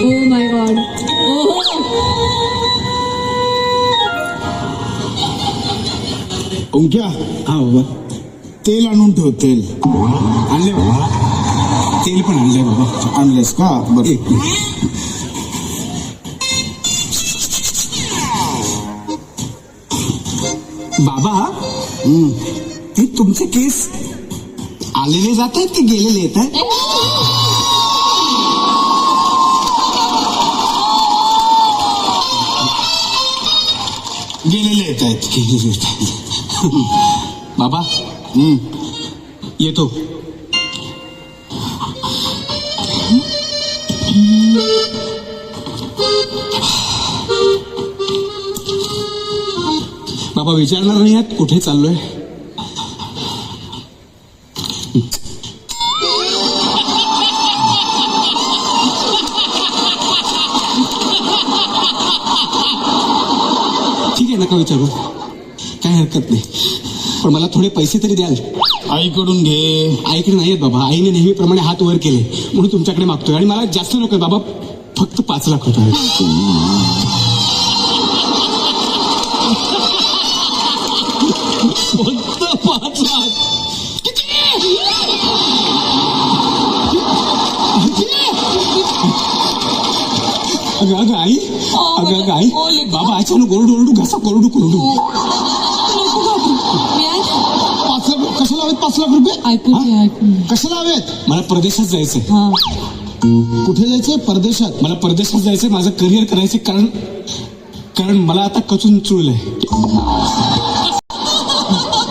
Oh my God ओंक्या हा बाबा तेल आणून ठेव तेल पण आणलंय बाबा आणलेस का बरं एक मिनिट. बाबा. हे तुमचे केस आलेले जात आहेत की गेलेले येत आहेत गेलेले येत आहेत गेलेले येत आहेत बाबा. येतो बाबा विचारणार नाही आहात कुठे चाललोय? ठीक आहे नका विचारू. काय हरकत नाही. पण मला थोडे पैसे तरी द्याल. आईकडून घे. आईकडे नाही आहेत बाबा. आईने नेहमीप्रमाणे हात वर केले. म्हणून तुमच्याकडे मागतोय. आणि मला जास्त नको आहे बाबा. फक्त पाच लाख रुपये. फक्त पाच लाख अगं अगं आई. अगं अगं आई. बाबा अचानक ओरडू ओरडू घसा कोरडू कोरडू. नको घाबरू मी आहे. पाच लाख कशाला हवेत पाच लाख रुपये? ऐकून घे ऐकून घे. कशाला हवेत? मला परदेशात जायचंय. हा. कुठे जायचंय? परदेशात. मला परदेशात जायचंय. माझं करिअर करायचं कारण कारण मला आता कचून चुळलंय.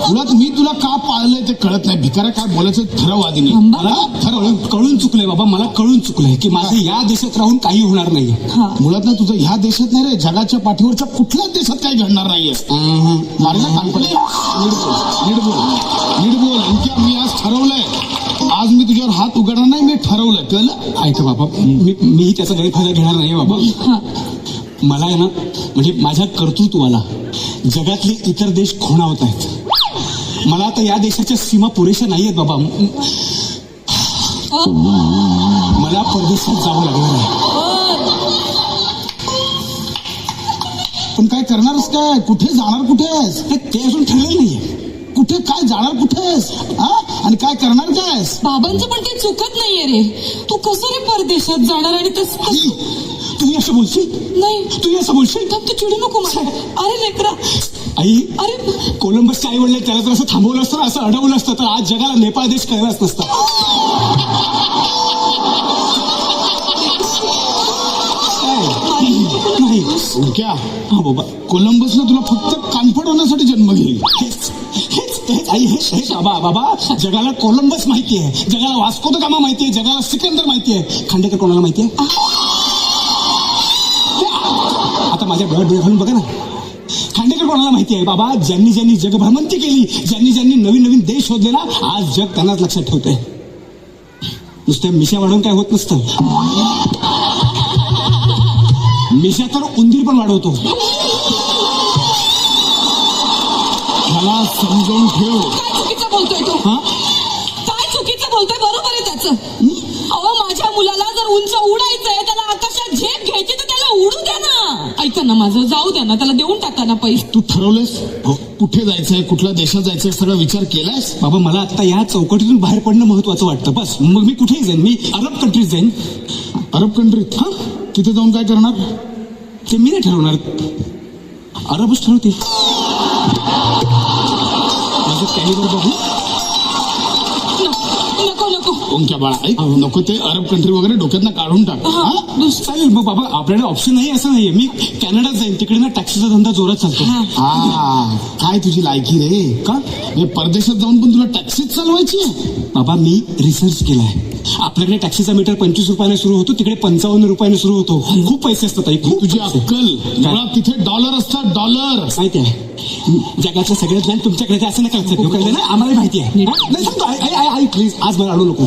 मुळात मी तुला का पाळलंय ते कळत नाही? भिकारा काय बोलायचं ठरव आधी नाही. मला कळून कळून चुकलंय बाबा मला कळून चुकलंय की माझं या देशात राहून काही होणार नाहीये. हा. मुळात ना तुझं ह्या देशात नाही रे जगाच्या पाठीवरच्या कुठल्याच देशात काही घडणार नाहीये. अहं. मारला कानपडे. नीट बोल नीट बोल नीट बोल. इतक्या मी आज ठरवलंय. आज मी तुझ्यावर हात उघडणार नाही मी ठरवलंय. कळलं? ऐका बाबा मी मी त्याचा गैरफायदा घेणार नाहीये बाबा. हा. मला आहे ना म्हणजे माझ्या कर्तृत्वाला जगातले इतर देश खोणावत आहेत मला आता या देशाच्या सीमा पुरेशा नाहीयेत बाबा. मला परदेशात जावं लागणार आहे. पण काय करणारच काय? कुठे जाणार कुठे आहेस ते अजून ठरलेलं नाहीये. कुठे काय जाणार कुठे आहेस आणि काय करणार काय? आहेस बाबांचं पण काही चुकत नाहीये रे. तू कसं रे परदेशात जाणार आणि तस तुम्ही असं बोलशील? नाही. तुम्ही असं बोलशील? तू चिडू नको मला. अरे लेकरा. आई अरे कोलंबसच्या आई वडील त्याला जर असं थांबवलं असतं असं अडवलं असतं तर आज जगाला नेपाळ देश कळलाच नसता. नाही. क्या हा बाबा. कोलंबसनं तुला फक्त कानफड होण्यासाठी जन्म घेईल. हेच हेच हेच आई हेच हेच. बाबा बाबा जगाला कोलंबस माहिती आहे. जगाला वास्को द गामा माहिती आहे. जगाला सिकंदर माहिती आहे. खांडेकर कोणाला माहिती आहे? आता माझ्या डोळ्यात डोळे घालून बघा ना. कोणाला माहिती आहे बाबा ज्यांनी ज्यांनी जगभ्रमंती केली ज्यांनी ज्यांनी नवीन नवीन देश शोधले ना आज जग त्यांनाच लक्षात ठेवतंय. नुसत्या मिशा वाढवून काय होत नसतं. मिशा तर उंदीर पण वाढवतो. मला समजावून ठेव. काय चुकीचं बोलतोय तो? हा? काय चुकीचं बोलतोय? बरोबर आहे त्याचं. अहो माझ्या मुलाला जर उंच उडायचंय त्याला आकाशात झेप घ्यायची तर त्याला उडू द्या ना. त्यांना ना माझं जाऊ द्या ना त्याला देऊन टाका ना पैसे. तू ठरवलंस हो, कुठे जायचंय कुठल्या देशात जायचंय सगळा विचार केलायस? बाबा मला आता या चौकटीतून बाहेर पडणं महत्वाचं वाटतं. बस मग मी कुठेही जाईन मी अरब कंट्रीत जाईन. अरब कंट्रीत हा? तिथे जाऊन काय करणार? ते मी नाही ठरवणार. अरबच ठरवते माझं कॅलिबर बघू. ओंक्या बाळा. ऐक नको ते अरब कंट्री वगैरे डोक्यातनं काढून टाक. हा. चालेल मग बाबा आपल्याकडे ऑप्शन नाही असं नाहीये. मी कॅनडात जाईन तिकडे ना टॅक्सीचा धंदा जोरात चालतो. हा. हा काय तुझी लायकी रे? का? हे परदेशात जाऊन पण तुला टॅक्सीच चालवायची आहे? बाबा मी रिसर्च केलाय. आपल्याकडे टॅक्सीचा मीटर पंचवीस रुपयाने सुरू होतो तिकडे पंचावन्न रुपयाने सुरू होतो. खूप पैसे असतात ताई खूप तुझी पैसे. अक्कल. मुळात तिथे डॉलर असतात डॉलर माहिती आहे. जगातलं सगळं ज्ञान तुमच्याकडे असं नका लक्षात घेऊ कळलं ना आम्हाला माहिती आहे. नाही सांगतो आई आई आई आई प्लीज आज मला अडू नको.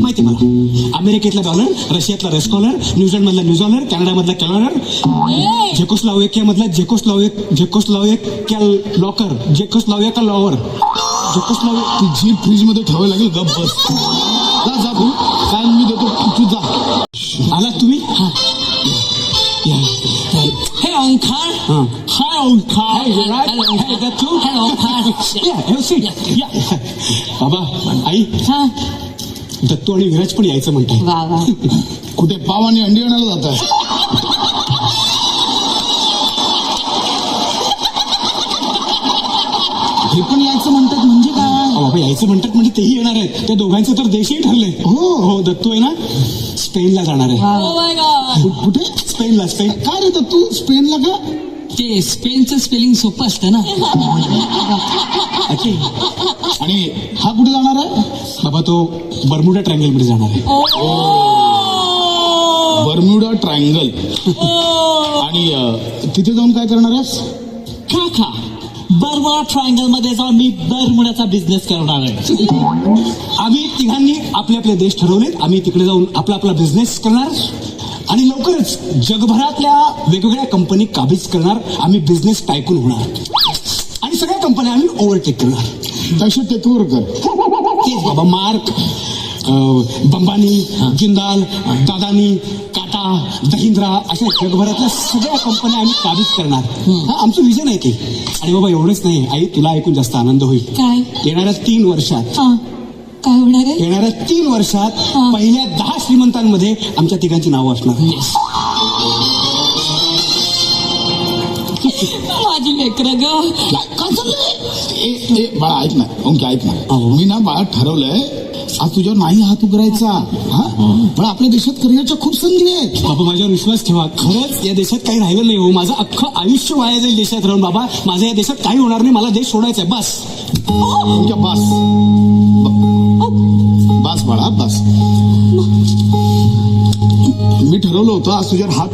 माहिती आहे मला. अमेरिकेतला डॉलर रशियातला रेस्कॉलर न्यूझीलंड मधला न्यूझॉलर कॅनडामधला कॅलॉनर झेकोस्लावेकिया मधला झेकोस्लावेक झेकोस्लावेकिया लॉकर झेकोस्लावेका लॉवर झेकोस्लावे ती जीप फ्रीजमध्ये ठेवावी लागेल गप बस. जा जा तू काय मी देतो तू जा आला तुम्ही हा. हे हा. हाय seat. Yeah. बाबा आई हा दत्तू आणि विराज पण यायचं म्हणताय कुठे पाव आणि अंडी आणायला जात आहे हे पण यायचं म्हणतात म्हणजे बाबा यायचं म्हणतात म्हणजे तेही येणार आहेत. त्या दोघांचं तर देशही ठरले हो. हो दत्तू आहे ना? स्पेनला जाणार आहे. गॉड कु- कुठे? स्पेनला स्पेन. काय रे तू स्पेनला का? ते स्पेनचं स्पेलिंग सोपं असतं ना. आणि हा कुठे जाणार आहे? बाबा तो बर्मुडा ट्रँगलमध्ये जाणार आहे. Bermuda triangle. आणि अं, तिथे जाऊन काय करणार आहेस? काका बर्मा ट्रायंगलमध्ये जाऊन मी बरमुड्याचा बिझनेस करणार आहे. आम्ही तिघांनी आपले आपले देश ठरवलेत. आम्ही तिकडे जाऊन आपला आपला बिझनेस करणार. आणि लवकरच जगभरातल्या वेगवेगळ्या कंपनी काबीज करणार. आम्ही बिझनेस टायकून होणार. आणि सगळ्या कंपन्या आम्ही ओव्हरटेक करणार. तसे टेकवर कर. तेच बाबा मार्क अं, बंबानी जिंदाल दादानी टाटा दहिंद्रा अशा जगभरातल्या सगळ्या कंपन्या आम्ही काबीज करणार. हा आमचं विजन आहे ते. आणि बाबा एवढंच नाही. आई तुला ऐकून जास्त आनंद होईल. काय? येणाऱ्या तीन वर्षात. हा. काय होणार आहे? येणाऱ्या तीन वर्षात हा. पहिल्या दहा श्रीमंतांमध्ये आमच्या तिघांची नावं असणार. माझी लेकर ग. बाळा ऐक ना ओंके ऐक ना. अहो. मी ना बाळा ठरवलंय आज तुझ्यावर नाही हात उघडायचा. हा? पण आपल्या देशात करिअरच्या खूप संधी आहेत. बाबा माझ्यावर विश्वास ठेवा. खरंच या देशात काही राहिलं नाही हो. माझं अख्खं आयुष्य वाया जाईल देशात राहून. बाबा माझं या देशात काही होणार नाही. मला देश सोडायचा आहे बस. ओंक्या बस. ब- बस बाळा बस. मी ठरवलं होतं आज तुझ्यावर हात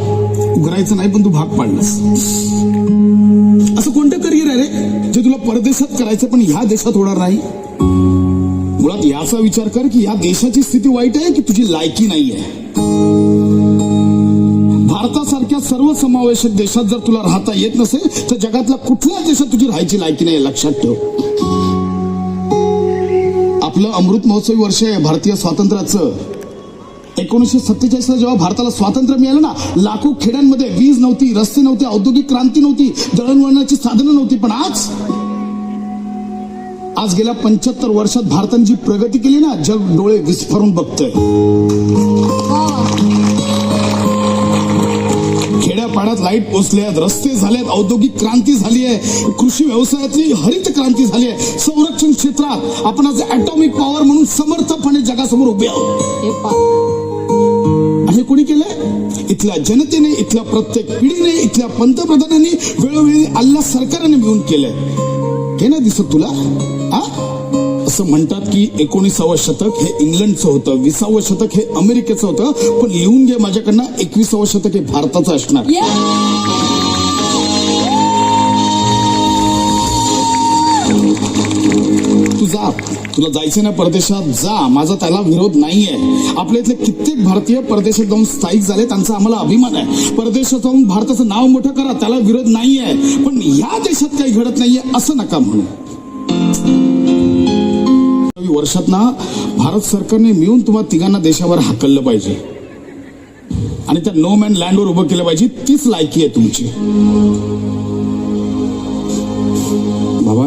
उघडायचा नाही पण तू भाग पाडलास. असं कोणतं करिअर आहे रे? जे तुला परदेशात करायचं पण ह्या देशात होणार नाही? मुळात याचा विचार कर की ह्या देशाची स्थिती वाईट आहे की तुझी लायकी नाही आहे? भारतासारख्या सर्व समावेशक देशात जर तुला राहता येत नसेल तर जगातल्या कुठल्याच देशात तुझी राहायची लायकी नाही आहे, लक्षात ठेव. आपलं अमृत महोत्सवी वर्ष आहे भारतीय स्वातंत्र्याचं. एकोणीसशे सत्तेचाळीसला जेव्हा भारताला स्वातंत्र्य मिळालं ना लाखो खेड्यांमध्ये वीज नव्हती रस्ते नव्हते औद्योगिक क्रांती नव्हती दळणवळणाची साधनं नव्हती पण आज आज गेल्या पंच्याहत्तर वर्षात भारताने जी प्रगती केली ना जग डोळे विस्फारून बघतोय. खेड्यापाड्यात लाइट पोचल्यात रस्ते झालेत औद्योगिक क्रांती झाली आहे कृषी व्यवसायातली हरित क्रांती झाली आहे संरक्षण क्षेत्रात आपण आज ऍटॉमिक पॉवर म्हणून समर्थपणे जगासमोर उभे आहोत. हे कोणी केलंय? इथल्या जनतेने इथल्या प्रत्येक पिढीने इथल्या पंतप्रधानांनी वेळोवेळी अल्ला सरकारने मिळून केलंय. हे नाही दिसत तुला? आ? असं म्हणतात की एकोणीसावं शतक हे इंग्लंडचं होतं विसावं शतक हे अमेरिकेचं होतं पण लिहून घे माझ्याकडनं एकविसावं शतक हे भारताचं असणार. तू जा. तुला जायचं ना परदेशात जा. माझा त्याला विरोध नाहीये. आपल्या इथले कित्येक भारतीय परदेशात जाऊन स्थायिक झाले त्यांचा आम्हाला अभिमान आहे. परदेशात जाऊन भारताचं नाव मोठं करा त्याला विरोध नाहीये. पण या देशात काही घडत नाहीये असं नका म्हणू. वर्षात ना भारत सरकारने मिळून तुम्हाला तिघांना देशावर हाकललं पाहिजे. आणि त्या नो मॅन लँडवर उभं केलं पाहिजे. तीच लायकी आहे तुमची. बाबा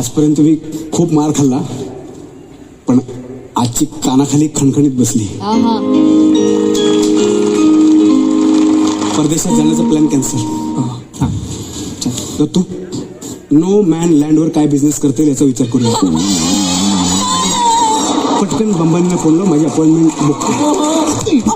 आजपर्यंत मी खूप मार खाल्ला पण आजची कानाखाली खणखणीत बसली. परदेशात जाण्याचा plan cancel Dattu no man लँडवर काय बिझनेस करता येईल याचा विचार करूया पटकन बंबानीला फोन लाव माझी अपॉइंटमेंट बुक कर.